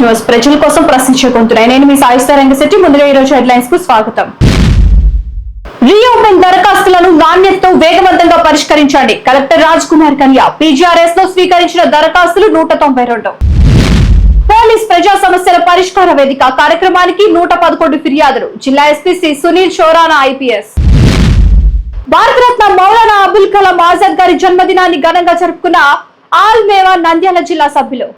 News ప్రజల కోసం ప్రశ్నించే గొంతున్నాయి నేను మీ సాయిస్తా రంగశెట్టి. ముందుగా ఈ రోజు హెడ్లైన్స్కు స్వాగతం రీఓపెన్ దరఖాస్తులను నాణ్యతతో వేగవంతంగా పరిష్కరించండి. కలెక్టర్ రాజ్ కుమార్ కన్యా పీజీఆర్ఎస్లో స్వీకరించిన దరఖాస్తులు నూట తొంభై రెండు. పోలీస్ ప్రజా సమస్యల పరిష్కార వేదిక కార్యక్రమానికి నూట పదకొండు ఫిర్యాదులు. జిల్లా ఎస్పీ సి సునీల్ షోరానా ఐపీఎస్. భారతరత్న మౌలానా అబుల్ కలాం ఆజాద్ గారి జన్మదినాన్ని ఘనంగా జరుపుకున్న ఆల్ మేవా నంద్యాల జిల్లా సభ్యులు.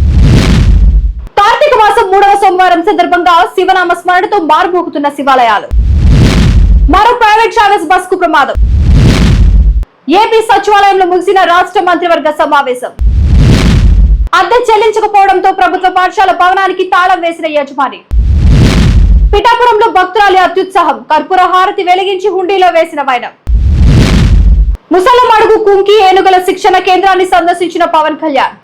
కార్తీక మాసం మూడవ సోమవారం సందర్భంగా శివనామ స్మరణతో మారుమోగుతున్న శివాలయాలు. మరో ప్రైవేట్ ట్రావెల్స్ బస్కు ప్రమాదం. ఏపీ సచివాలయంలో ముగిసిన రాష్ట్ర మంత్రివర్గ సమావేశం. అద్దె చెల్లించకపోవడంతో ప్రభుత్వ పాఠశాల భవనానికి తాళం వేసిన యజమాని. పిఠాపురంలో భక్తురాలి అత్యుత్సాహం కర్పూర హారతి వెలిగించి హుండీలో వేసిన వైనం. ముసలం అడుగు కుంకి ఏనుగుల శిక్షణ కేంద్రాన్ని సందర్శించిన పవన్ కళ్యాణ్.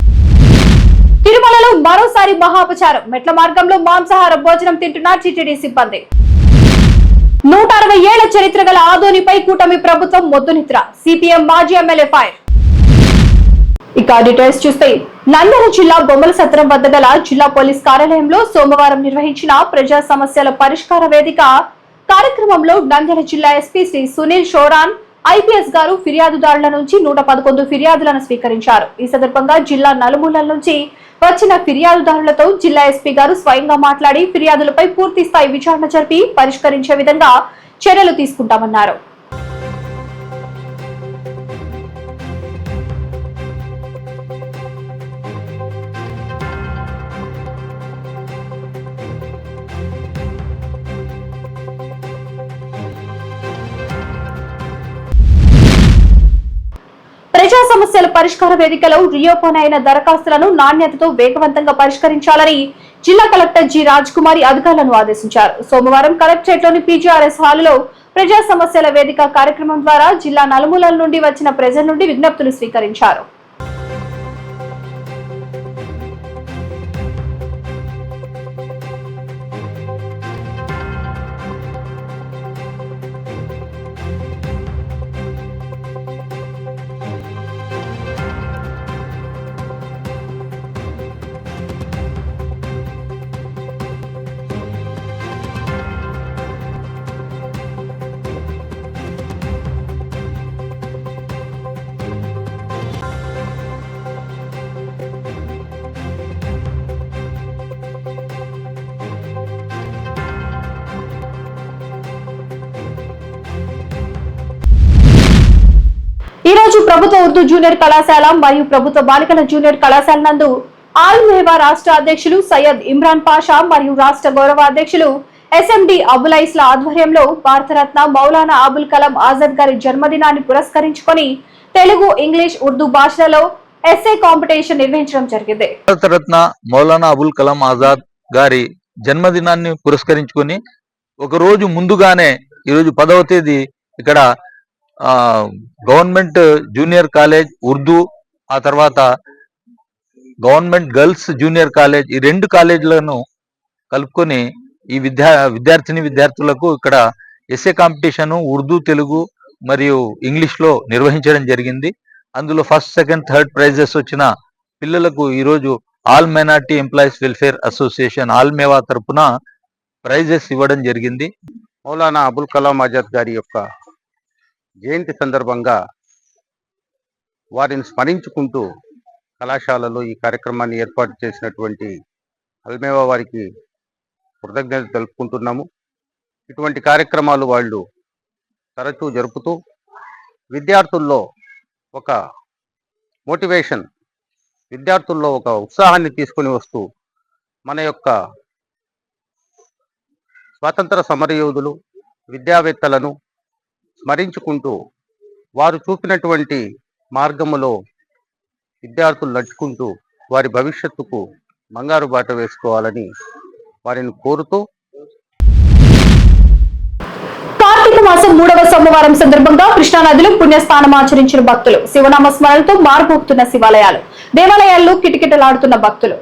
తిరుమలలో మరోసారి మహాపచారం. మెట్ల మార్గంలో మాంసాహార భోజనం తింటున్న టిటిడి సిబ్బంది. నూట అరవై ఏళ్ళ చరిత్ర గల ఆదోనిపై కూటమి ప్రభుత్వం మొద్దునిద్ర సిపిఎం మాజీ ఎమ్మెల్యే ఫైర్. ఇక డీటెయిల్స్ చూస్తే నంద్యాల జిల్లా బొమ్మల సత్రం వద్ద గల జిల్లా పోలీస్ కార్యాలయంలో సోమవారం నిర్వహించిన ప్రజా సమస్యల పరిష్కార వేదిక కార్యక్రమంలో నంద్యాల జిల్లా ఎస్పీ శ్రీ సునీల్ షోరాన్ ఐపీఎస్ గారు ఫిర్యాదుదారుల నుంచి నూట పదకొండు ఫిర్యాదులను స్వీకరించారు. ఈ సందర్భంగా జిల్లా నలుమూలల నుంచి వచ్చిన ఫిర్యాదుదారులతో జిల్లా ఎస్పీ గారు స్వయంగా మాట్లాడి ఫిర్యాదులపై పూర్తి స్థాయి విచారణ జరిపి పరిష్కరించే విధంగా చర్యలు తీసుకుంటామన్నారు. సమస్యల పరిష్కార వేదికలో రియోపన్ అయిన దరఖాస్తులను నాణ్యతతో వేగవంతంగా పరిష్కరించాలని జిల్లా కలెక్టర్ జి రాజ్ కుమారి అధికారులను ఆదేశించారు. సోమవారం కలెక్టరేట్లోని పీజీఆర్ఎస్ హాలులో ప్రజా సమస్యల వేదిక కార్యక్రమం ద్వారా జిల్లా నలుమూలల నుండి వచ్చిన ప్రజల నుండి విజ్ఞప్తులు స్వీకరించారు. ప్రభుత్వ ఉర్దూ జూనియర్ కళాశాల మరియు ప్రభుత్వ బాలికల జూనియర్ కళాశాల నందు ఆల్ మేవా రాష్ట్ర అధ్యక్షులు సయ్యద్ ఇమ్రాన్ పాషా మరియు రాష్ట్ర గౌరవ అధ్యక్షులు ఎస్ఎండి అబులైస్ల ఆధ్వర్యంలో భారతరత్న మౌలానా అబుల్ కలాం ఆజాద్ గారి జన్మదినాన్ని పురస్కరించుకొని తెలుగు ఇంగ్లీష్ ఉర్దూ భాషలలో ఎస్ఏ కాంపిటీషన్ నిర్వహించడం జరిగింది. భారతరత్న మౌలానా అబుల్ కలాం ఆజాద్ గారి జన్మదినాన్ని పురస్కరించుకొని ఒక రోజు ముందుగానే ఈరోజు పదవ తేదీ ఇక్కడ గవర్నమెంట్ జూనియర్ కాలేజ్ ఉర్దూ ఆ తర్వాత గవర్నమెంట్ గర్ల్స్ జూనియర్ కాలేజ్ ఈ రెండు కాలేజీలను కలుపుకొని ఈ విద్యా విద్యార్థిని విద్యార్థులకు ఇక్కడ ఎస్ఏ కాంపిటీషన్ ఉర్దూ తెలుగు మరియు ఇంగ్లీష్లో నిర్వహించడం జరిగింది. అందులో ఫస్ట్ సెకండ్ థర్డ్ ప్రైజెస్ వచ్చిన పిల్లలకు ఈరోజు all minority employees welfare association all మేవా తరపున ప్రైజెస్ ఇవ్వడం జరిగింది. మౌలానా అబుల్ కలాం ఆజాద్ గారి యొక్క జయంతి సందర్భంగా వారిని స్మరించుకుంటూ కళాశాలలో ఈ కార్యక్రమాన్ని ఏర్పాటు చేసినటువంటి అల్మేవా వారికి కృతజ్ఞత తెలుపుకుంటున్నాము. ఇటువంటి కార్యక్రమాలు వాళ్ళు తరచూ జరుపుతూ విద్యార్థుల్లో ఒక మోటివేషన్ విద్యార్థుల్లో ఒక ఉత్సాహాన్ని తీసుకొని వస్తూ మన యొక్క స్వాతంత్ర సమరయోధులు విద్యావేత్తలను స్మరించుకుంటూ వారు చూపినటువంటి మార్గములో విద్యార్థులు నడుచుకుంటూ వారి భవిష్యత్తుకు బంగారు బాట వేసుకోవాలని వారిని కోరుతూ కార్తీక మాసం మూడవ సోమవారం సందర్భంగా కృష్ణానదిలో పుణ్యస్నానం ఆచరించిన భక్తులు. శివనామ స్మరణతో మారుమోగుతున్న శివాలయాలు. దేవాలయాల్లో కిటకిటలాడుతున్న భక్తులు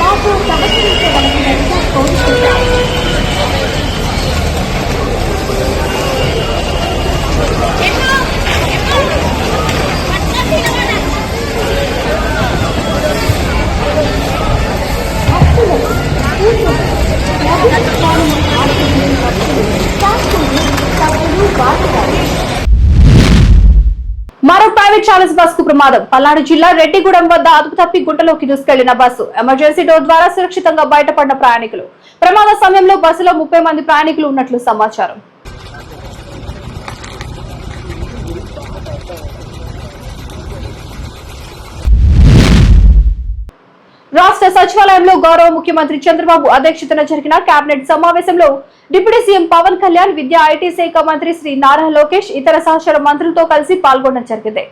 మాకు సహకరించగలిగినందుకు కోరుకుంటాం ఎన్నో ట్రావెల్స్ బస్కు ప్రమాదం. పల్నాడు జిల్లా రెడ్డిగూడెం వద్ద అదుపు తప్పి గుంటలోకి దూసుకెళ్ళిన బస్సు ఎమర్జెన్సీ డోర్ ద్వారా సురక్షితంగా బయటపడిన ప్రయాణికులు. ప్రమాద సమయంలో బస్సులో ముప్పై మంది ప్రయాణికులు ఉన్నట్లు సమాచారం. రాష్ట్ర సచివాలయంలో గౌరవ ముఖ్యమంత్రి చంద్రబాబు అధ్యక్షతన జరిగిన కేబినెట్ సమావేశంలో డిప్యూటీ సీఎం పవన్ కళ్యాణ్ విద్యా ఐటీ శాఖ మంత్రి శ్రీ నారా లోకేష్ ఇతర సహచర మంత్రులతో కలిసి పాల్గొనడం జరిగింది.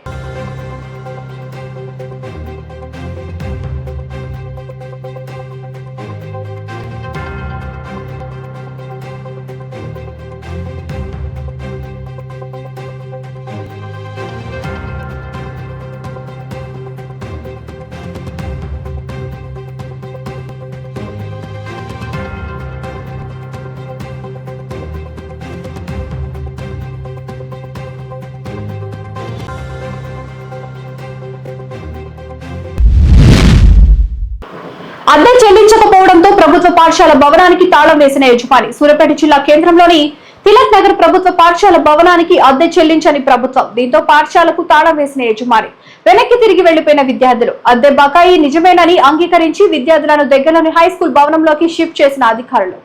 పాఠశాల భవనానికి తాళం వేసిన యజమాని. సూర్యాపేట జిల్లా కేంద్రంలోని తిలక్ నగర్ ప్రభుత్వ పాఠశాల భవనానికి అద్దె చెల్లించని ప్రభుత్వం. దీంతో పాఠశాలకు తాళం వేసిన యజమాని. వెనక్కి తిరిగి వెళ్ళిపోయిన విద్యార్థులు. అద్దె బకాయి నిజమేనని అంగీకరించి విద్యార్థులను దగ్గరలోని హై స్కూల్ భవనంలోకి షిఫ్ట్ చేసిన అధికారులు.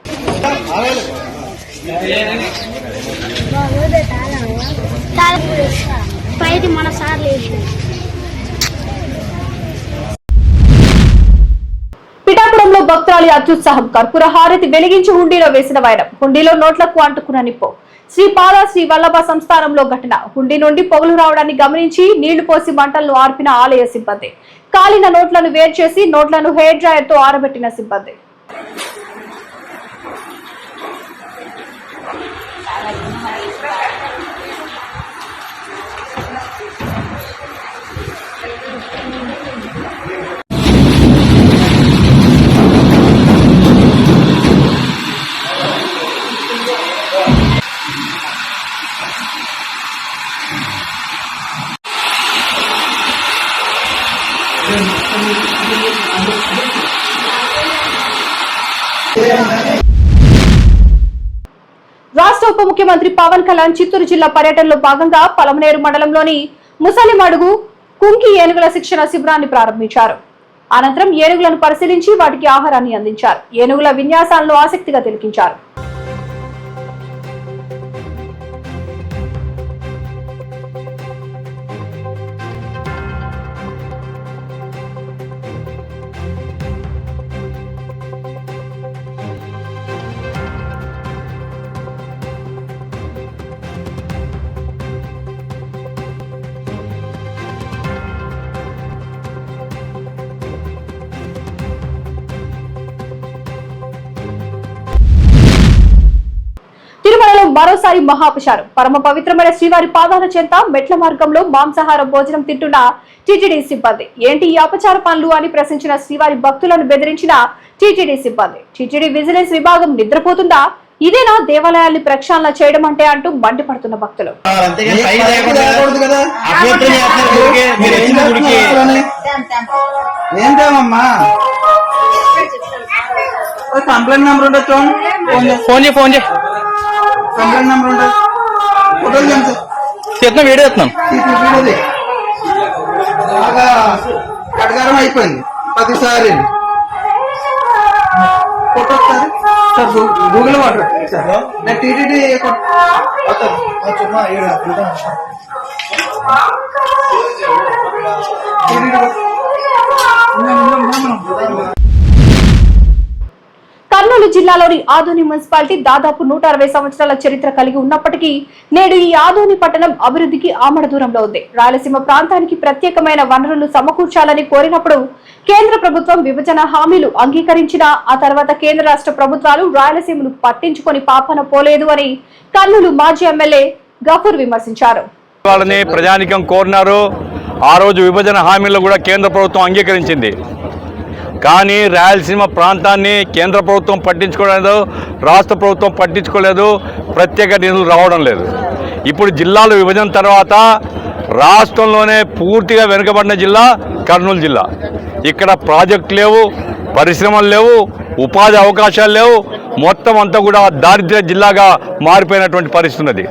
మన భక్తురాలి అత్యుత్సాహం కర్పూర హారతి వెలిగించి హుండీలో వేసిన వైరం. హుండీలో నోట్లకు అంటుకున్న నిప్పు. శ్రీ పాద శ్రీ వల్లభ సంస్థానంలో ఘటన. హుండీ నుండి పొగలు రావడాన్ని గమనించి నీళ్ళు పోసి మంటలను ఆర్పిన ఆలయ సిబ్బంది. కాలిన నోట్లను వేరు చేసి నోట్లను హెయిర్ డ్రాయర్తో ఆరబెట్టిన సిబ్బంది. రాష్ట్ర ఉప ముఖ్యమంత్రి పవన్ కళ్యాణ్ చిత్తూరు జిల్లా పర్యటనలో భాగంగా పలమనేరు మండలంలోని ముసలిమడుగు కుంకి ఏనుగుల శిక్షణ శిబిరాన్ని ప్రారంభించారు. అనంతరం ఏనుగులను పరిశీలించి వాటికి ఆహారాన్ని అందించారు. ఏనుగుల విన్యాసాలను ఆసక్తిగా తిలకించారు. మరోసారి మహాపశారం. పరమ పవిత్రమైన శ్రీవారి పాదాల చెంత మెట్ల మార్గంలో మాంసాహార భోజనం తింటున్న టీటీడీ సిబ్బంది. ఏంటి ఈ అపచార పనులు అని ప్రశ్నించిన శ్రీవారి భక్తులను బెదిరించిన టీటీడీ సిబ్బంది. టీటీడీ విజిలెన్స్ విభాగం నిద్రపోతుందా? ఇదేనా దేవాలయాల్ని ప్రక్షాళన చేయడం అంటే అంటూ మండిపడుతున్న భక్తులు. ఏంటమ్మా కంప్లైంట్ నెంబర్ ఫోన్ చేసి ఫోన్ చేయి ఫోన్ చేయి. కంప్లైంట్ నెంబర్ ఉండదు ఫోటోలు చూపించు చేస్తున్నాం వీడియో చేస్తున్నాం ఈ చూపించేది బాగా కటకారం అయిపోయింది. ఫోటో ఒకసారి. సార్ గూగుల్ వాటర్ నేను టీటీడీ జిల్లాలోని ఆదోని మున్సిపాలిటీ దాదాపు నూట అరవై సంవత్సరాల చరిత్ర కలిగి ఉన్నప్పటికీ నేడు ఈ ఆదోని పట్టణం అభివృద్ధికి ఆమడ దూరంలో ఉంది. రాయలసీమ ప్రాంతానికి ప్రత్యేకమైన వనరులు సమకూర్చాలని కోరినప్పుడు కేంద్ర ప్రభుత్వం విభజన హామీలు అంగీకరించినా ఆ తర్వాత కేంద్ర రాష్ట్ర ప్రభుత్వాలు రాయలసీమను పట్టించుకొని పాపన పోలేదు అని కర్నూలు మాజీ ఎమ్మెల్యే గఫూర్ విమర్శించారు. వాళ్ళని ప్రజానికం కోరినారు. ఆ రోజు విభజన హామీలు కూడా కేంద్ర ప్రభుత్వం అంగీకరించింది. కానీ రాయలసీమ ప్రాంతాన్ని కేంద్ర ప్రభుత్వం పట్టించుకోలేదు రాష్ట్ర ప్రభుత్వం పట్టించుకోలేదు ప్రత్యేక నిధులు రావడం లేదు. ఇప్పుడు జిల్లాలు విభజన తర్వాత రాష్ట్రంలోనే పూర్తిగా వెనుకబడిన జిల్లా కర్నూలు జిల్లా. ఇక్కడ ప్రాజెక్టు లేవు పరిశ్రమలు లేవు ఉపాధి అవకాశాలు లేవు మొత్తం అంతా కూడా దారిద్ర్య జిల్లాగా మారిపోయినటువంటి పరిస్థితి ఉన్నది.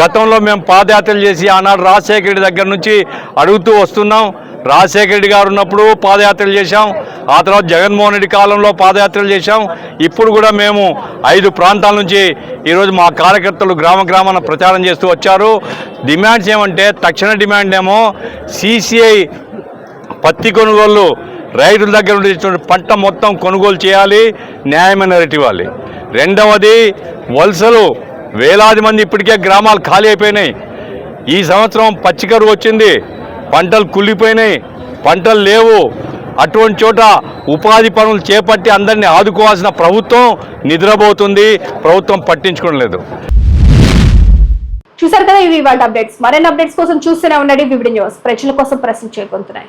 గతంలో మేము పాదయాత్రలు చేసి ఆనాడు రాజశేఖర రెడ్డి దగ్గర నుంచి అడుగుతూ వస్తున్నాం రాజశేఖర రెడ్డి గారు ఉన్నప్పుడు పాదయాత్రలు చేశాం. ఆ తర్వాత జగన్మోహన్ రెడ్డి కాలంలో పాదయాత్రలు చేశాం. ఇప్పుడు కూడా మేము ఐదు ప్రాంతాల నుంచి ఈరోజు మా కార్యకర్తలు గ్రామ గ్రామాన ప్రచారం చేస్తూ వచ్చారు. డిమాండ్స్ ఏమంటే తక్షణ డిమాండ్ ఏమో సిసిఐ పత్తి కొనుగోలు రైతుల దగ్గర నుండి పంట మొత్తం కొనుగోలు చేయాలి న్యాయమైన రేటు ఇవ్వాలి. రెండవది వలసలు వేలాది మంది ఇప్పటికే గ్రామాలు ఖాళీ అయిపోయినాయి. ఈ సంవత్సరం పచ్చికరువు వచ్చింది. పంటలు కుళ్ళిపోయినాయి పంటలు లేవు. అటువంటి చోట ఉపాధి పనులు చేపట్టి అందరినీ ఆదుకోవాల్సిన ప్రభుత్వం నిద్రపోతుంది. ప్రభుత్వం పట్టించుకోవడం లేదు. చూసారు కదా ఇవి ఇవాళ అప్డేట్స్ మరిన్ని అప్డేట్స్ కోసం చూస్తూనే ఉండండి. VVD news. ప్రజల కోసం ప్రశ్న చేకొంటున్నాయి